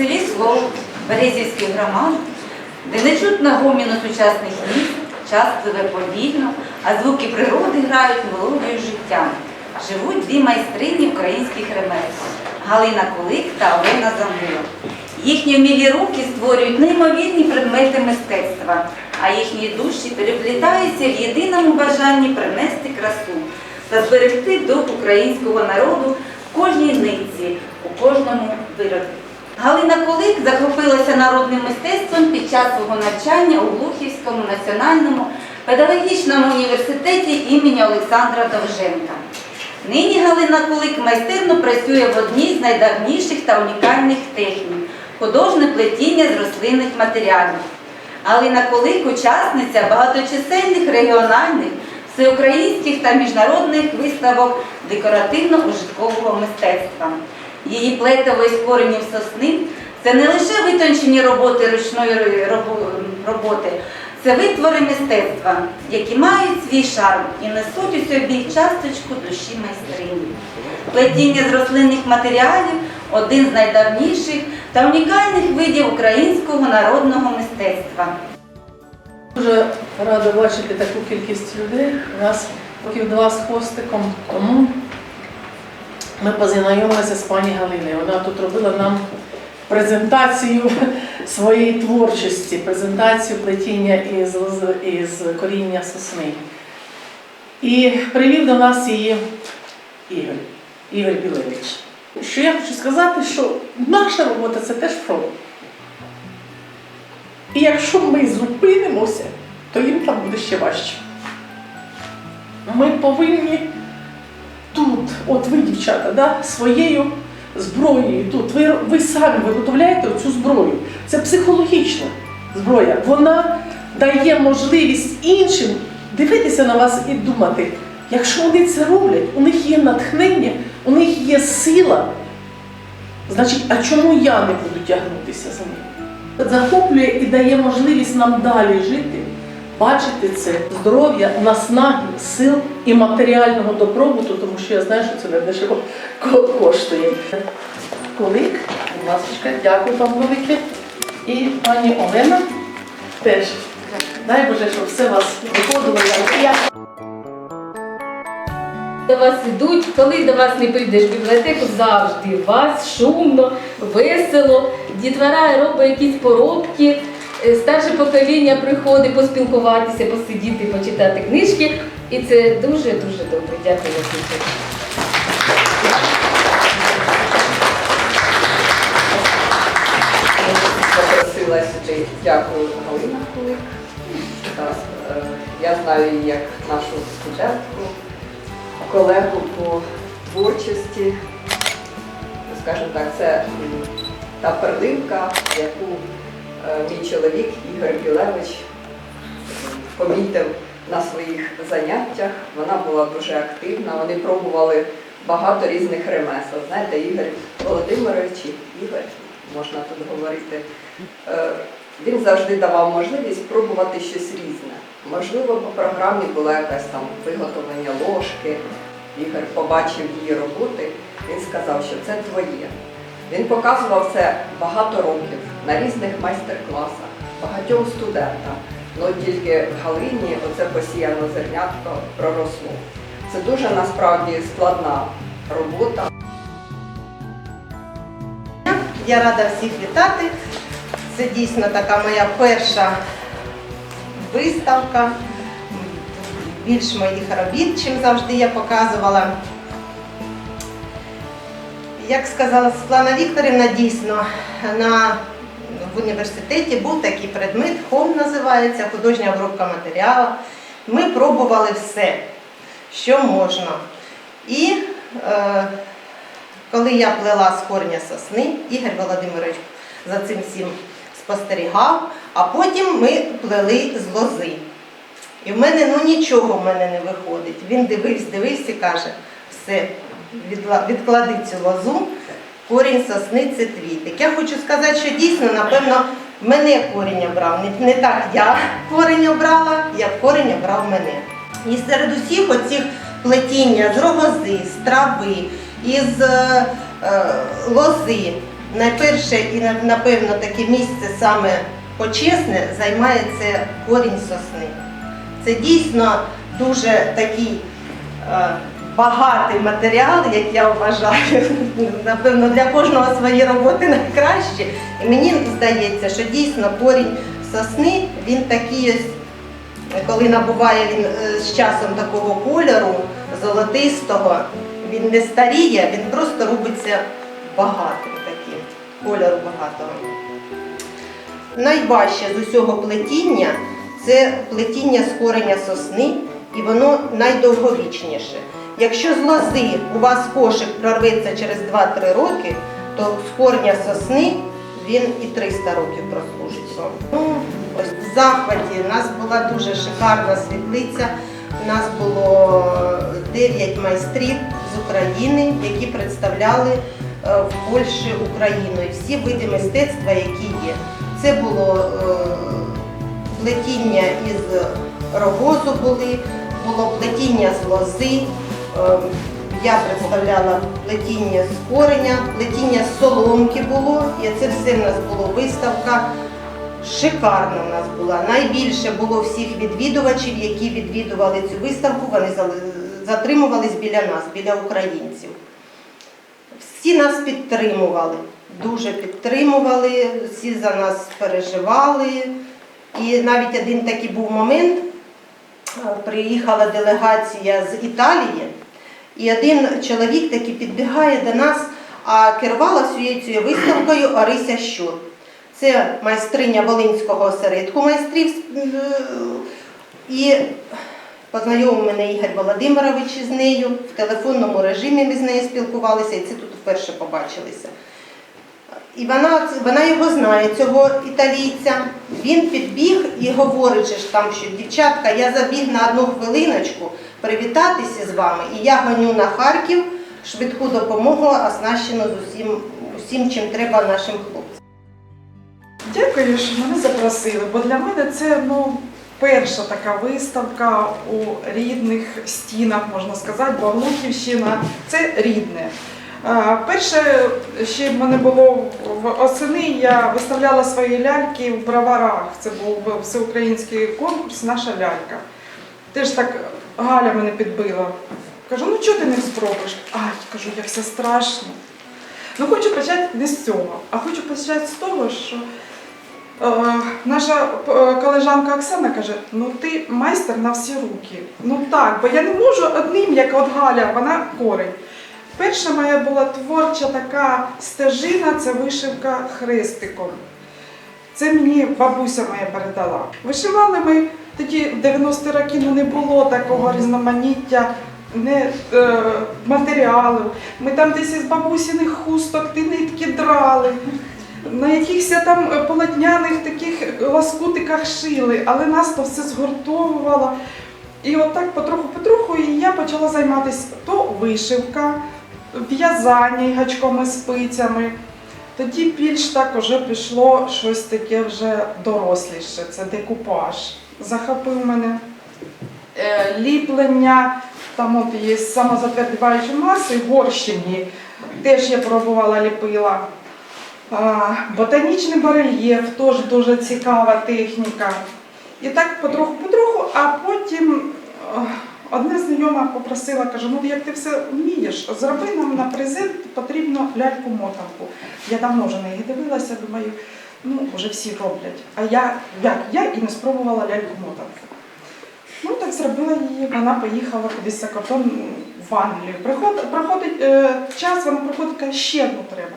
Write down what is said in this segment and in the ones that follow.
селі Слово Березівської громади, де не чутно гоміну сучасних міст, час пливе повільно, а звуки природи грають мелодію життя. Живуть дві майстрині українських ремесел Галина Кулик та Олена Замула. Їхні вмілі руки створюють неймовірні предмети мистецтва, а їхні душі переплітаються в єдиному бажанні принести красу та зберегти дух українського народу в кожній нитці, у кожному виробі. Галина Кулик захопилася народним мистецтвом під час свого навчання у Глухівському національному педагогічному університеті імені Олександра Довженка. Нині Галина Кулик майстерно працює в одній з найдавніших та унікальних технік художне плетіння з рослинних матеріалів. Галина Кулик учасниця багаточисельних регіональних, всеукраїнських та міжнародних виставок декоративно-ужиткового мистецтва. Її плетове із коренів сосни це не лише витончені роботи ручної роботи, це витвори мистецтва, які мають свій шарм і несуть у собі часточку душі майстрині. Плетіння з рослинних матеріалів один з найдавніших та унікальних видів українського народного мистецтва. Дуже рада бачити таку кількість людей. У нас років два з хвостиком тому ми познайомилися з пані Галиною. Вона тут робила нам презентацію своєї творчості, презентацію плетіння із, із коріння сосни. І привів до нас її Ігор, Ігор Білевич. Що я хочу сказати, що наша робота це теж фронт. І якщо ми зупинимося, то їм там буде ще важче. Ми повинні от ви, дівчата, да, своєю зброєю тут. Ви, ви самі виготовляєте цю зброю. Це психологічна зброя. Вона дає можливість іншим дивитися на вас і думати, якщо вони це роблять, у них є натхнення, у них є сила. Значить, а чому я не буду тягнутися за ним? захоплює і дає можливість нам далі жити, бачити це здоров'я, наснаги, сил і матеріального добробуту, тому що я знаю, що це не дешево коштує. Колик, будь ласка, дякую вам велике. І пані Олена теж. Дай Боже, щоб все вас виходило. До вас ідуть, коли до вас не прийдеш в бібліотеку, завжди вас шумно, весело. Дітвора робить якісь поробки, старше покоління приходить поспілкуватися, посидіти, почитати книжки. І це дуже-дуже добре. Дякую за це. Запросила сюди, дякую Галина Кулик. Е, Я знаю її як нашу студентку, колегу по творчості. Скажімо так, це та перлинка, яку е, мій чоловік Ігор Білевич помітив на своїх заняттях. Вона була дуже активна. Вони пробували багато різних ремесел. Знаєте, Ігор Володимирович, Ігор, можна тут говорити, е, він завжди давав можливість пробувати щось різне. Можливо, по програмі була якась там виготовлення ложки. Ігор побачив її роботи, він сказав, що це твоє. Він показував це багато років на різних майстер-класах, багатьом студентам. Ну тільки в Галині оце посіяно зернятко проросло. Це дуже насправді складна робота. Я рада всіх вітати. Це дійсно така моя перша виставка. Більш моїх робіт, чим завжди я показувала. Як сказала Світлана Вікторівна, дійсно на, в університеті був такий предмет, хом називається, художня обробка матеріалу. Ми пробували все, що можна. І е, коли я плела з корня сосни, Ігор Володимирович за цим всім спостерігав, а потім ми плели з лози. І в мене ну нічого в мене не виходить. Він дивився, дивився і каже, все, відклади цю лозу, корінь сосни це твій. Так я хочу сказати, що дійсно, напевно, мене корінь обрав. Не, не так я корінь обрала, як корінь обрав мене. І серед усіх оцих плетіння з рогози, з трави, із е, е, лози, найперше і напевно таке місце саме почесне займає це корінь сосни. Це дійсно дуже такий е, багатий матеріал, як я вважаю. Напевно, для кожного свої роботи найкраще. І мені здається, що дійсно корінь сосни він такий ось, коли набуває він е, з часом такого кольору золотистого, він не старіє, він просто робиться багатим таким, кольору багатого. Найважче з усього плетіння це плетіння з кореня сосни, і воно найдовговічніше. Якщо з лози у вас кошик прорветься через 2-3 роки, то з кореня сосни він і 300 років прослужить вам. Ну, ось в захваті у нас була дуже шикарна світлиця. У нас було 9 майстрів з України, які представляли е, в Польщі Україну і всі види мистецтва, які є. Це було е, плетіння із рогозу були, було плетіння з лози. Е, Я представляла плетіння з кореня, плетіння соломки було, і це все в нас було виставка. Шикарна в нас була. Найбільше було всіх відвідувачів, які відвідували цю виставку, вони затримувались біля нас, біля українців. Всі нас підтримували, дуже підтримували, всі за нас переживали. І навіть один такий був момент, е, приїхала делегація з Італії, і один чоловік таки підбігає до нас, а керувала всією цією виставкою Орися Щур. Це майстриня Волинського осередку майстрів. е, І познайомив мене Ігор Володимирович із нею. В телефонному режимі ми з нею спілкувалися, і це тут вперше побачилися. І вона, вона його знає, цього італійця. Він підбіг і говорить ж там, що дівчатка, я забіг на одну хвилиночку привітатися з вами, і я гоню на Харків швидку допомогу, оснащену з усім, усім, чим треба нашим хлопцям. Дякую, що мене запросили, бо для мене це ну, перша така виставка у рідних стінах, можна сказати, бо Глухівщина це рідне. Перше, ще в мене було в осени, я виставляла свої ляльки в броварах. Це був всеукраїнський конкурс Наша лялька. Теж так Галя мене підбила. Кажу, ну чого ти не спробуєш? Ай, кажу, як все страшно. Ну хочу почати не з цього, а хочу почати з того, що Е, Наша е, колежанка Оксана каже: ну ти майстер на всі руки. Ну так, бо я не можу одним, як от Галя, вона корень. Перша моя була творча така стежина це вишивка хрестиком. Це мені бабуся моя передала. Вишивали ми тоді в 90-ті роки ну, не було такого різноманіття. Не е, матеріалів. Ми там десь із бабусіних хусток ті нитки драли на якихось там полотняних таких ласкутиках шили, але нас то все згуртовувало. І отак потроху-потроху і я почала займатися то вишивка, в'язання гачком і спицями. Тоді більш так уже пішло щось таке вже доросліше, це декупаж. Захопив мене е, ліплення, там от є самозатвердіваючі маси, горщині. Теж я пробувала ліпила. Ботанічний барельєф теж дуже цікава техніка. І так потроху-потроху, а потім е, одна знайома попросила, каже, ну як ти все вмієш, зроби нам на презент потрібно ляльку-мотанку. Я давно вже на їх дивилася, думаю, ну вже всі роблять. А я як я і не спробувала ляльку-мотанку. Ну так зробила її, вона поїхала кудись за кордон в Англію. Приходить, проходить е, час, вона приходить, каже, ще одну треба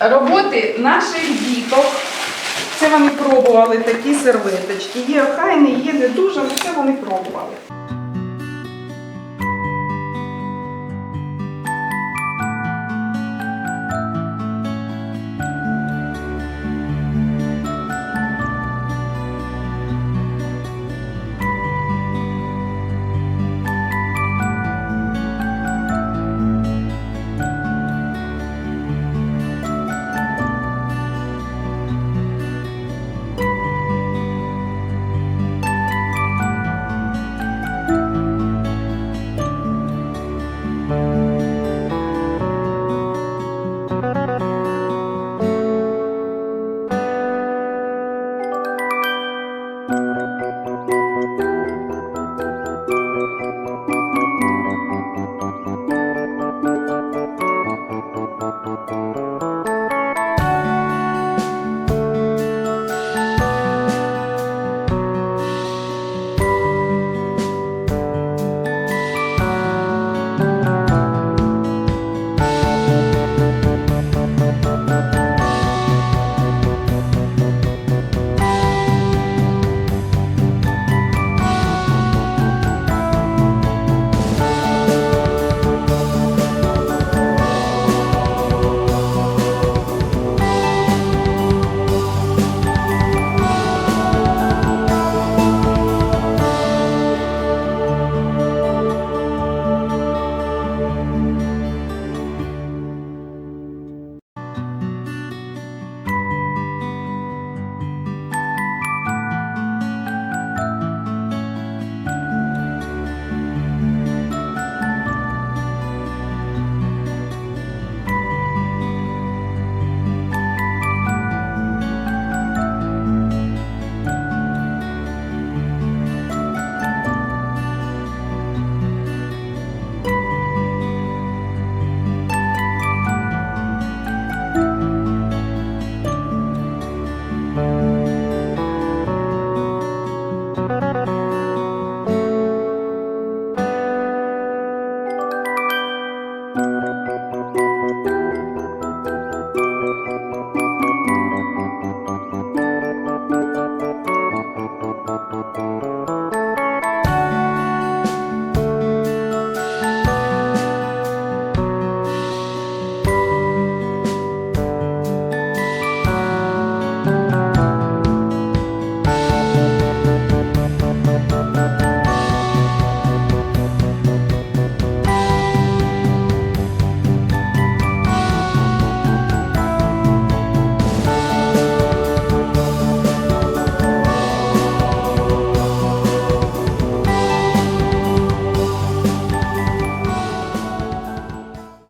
роботи наших діток. Це вони пробували такі серветочки. Є охайні, є не дуже, але це вони пробували.